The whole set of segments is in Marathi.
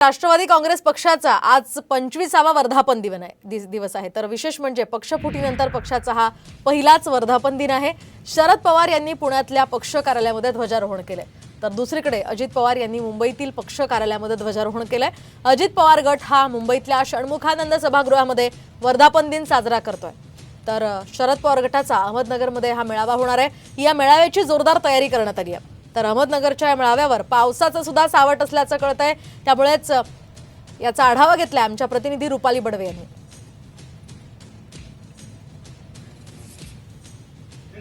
राष्ट्रवादी काँग्रेस पक्षाचा आज पंचवीसावा वर्धापन दिन आहे दिस- दिवस आहे. तर विशेष म्हणजे पक्षफुटीनंतर पक्षाचा हा पहिलाच वर्धापन दिन आहे. शरद पवार यांनी पुण्यातल्या पक्ष कार्यालयामध्ये ध्वजारोहण केले तर दुसरीकडे अजित पवार यांनी मुंबईतील पक्ष कार्यालयामध्ये ध्वजारोहण केलंय. अजित पवार गट हा मुंबईतल्या षण्मुखानंद सभागृहामध्ये वर्धापन दिन साजरा करतोय. तर शरद पवार गटाचा अहमदनगरमध्ये हा मेळावा होणार आहे. या मेळाव्याची जोरदार तयारी करण्यात आली आहे. तर अहमदनगरच्या या मेळाव्यावर पावसाचं सुद्धा सावट असल्याचं कळत आहे त्यामुळेच याचा आढावा घेतलाय आमच्या प्रतिनिधी रुपाली बडवे यांनी.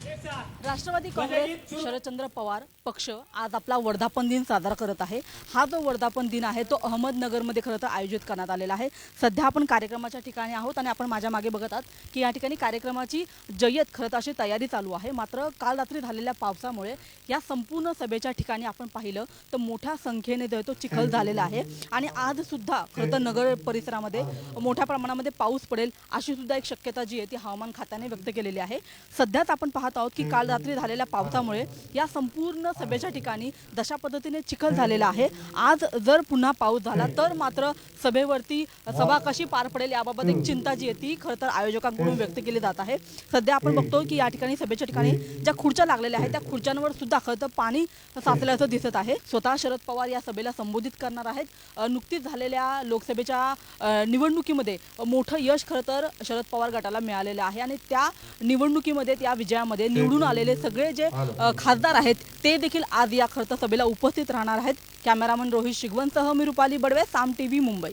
राष्ट्रवादी काँग्रेस शरदचंद्र पवार पक्ष आज आपला वर्धापन दिन साजरा करत आहे. हा जो वर्धापन दिन आहे तो अहमदनगरमध्ये खरं तर आयोजित करण्यात आलेला आहे. सध्या आपण कार्यक्रमाच्या ठिकाणी आहोत आणि आपण माझ्या मागे बघत आहात की या ठिकाणी कार्यक्रमाची जय्यत खरं तर अशी तयारी चालू आहे. मात्र काल रात्री झालेल्या पावसामुळे या संपूर्ण सभेच्या ठिकाणी आपण पाहिलं तर मोठ्या संख्येने जो तो चिखल झालेला आहे. आणि आज सुद्धा खरं तर नगर परिसरामध्ये मोठ्या प्रमाणामध्ये पाऊस पडेल अशी सुद्धा एक शक्यता जी आहे ती हवामान खात्याने व्यक्त केलेली आहे. सध्याच आपण पाहत आहोत की काल रात्री झालेल्या पावसामुळे या संपूर्ण सभेच्या ठिकाणी जशा पद्धतीने चिखल झालेला आहे. आज जर पुन्हा पाऊस झाला तर मात्र सभेवरती सभा कशी पार पडेल याबाबत एक चिंता जी आहे ती खरं तर आयोजकांकडून व्यक्त केली जात आहे. सध्या आपण बघतो की या ठिकाणी सभेच्या ठिकाणी ज्या खुर्च्या लागलेल्या आहेत त्या खुर्च्यांवर सुद्धा खरं तर पाणी साचल्याचं दिसत आहे. स्वतः शरद पवार या सभेला संबोधित करणार आहेत. नुकतीच झालेल्या लोकसभेच्या निवडणुकीमध्ये मोठं यश खरं तर शरद पवार गटाला मिळालेलं आहे. आणि त्या निवडणुकीमध्ये त्या विजयामध्ये निवडून आलेले सगळे जे खासदार आहेत ते देखील आज या खरं तर सभेला उपस्थित राहणार आहेत. कॅमेरामन रोहित शिगवणसह मी रुपाली बडवे साम टीव्ही मुंबई.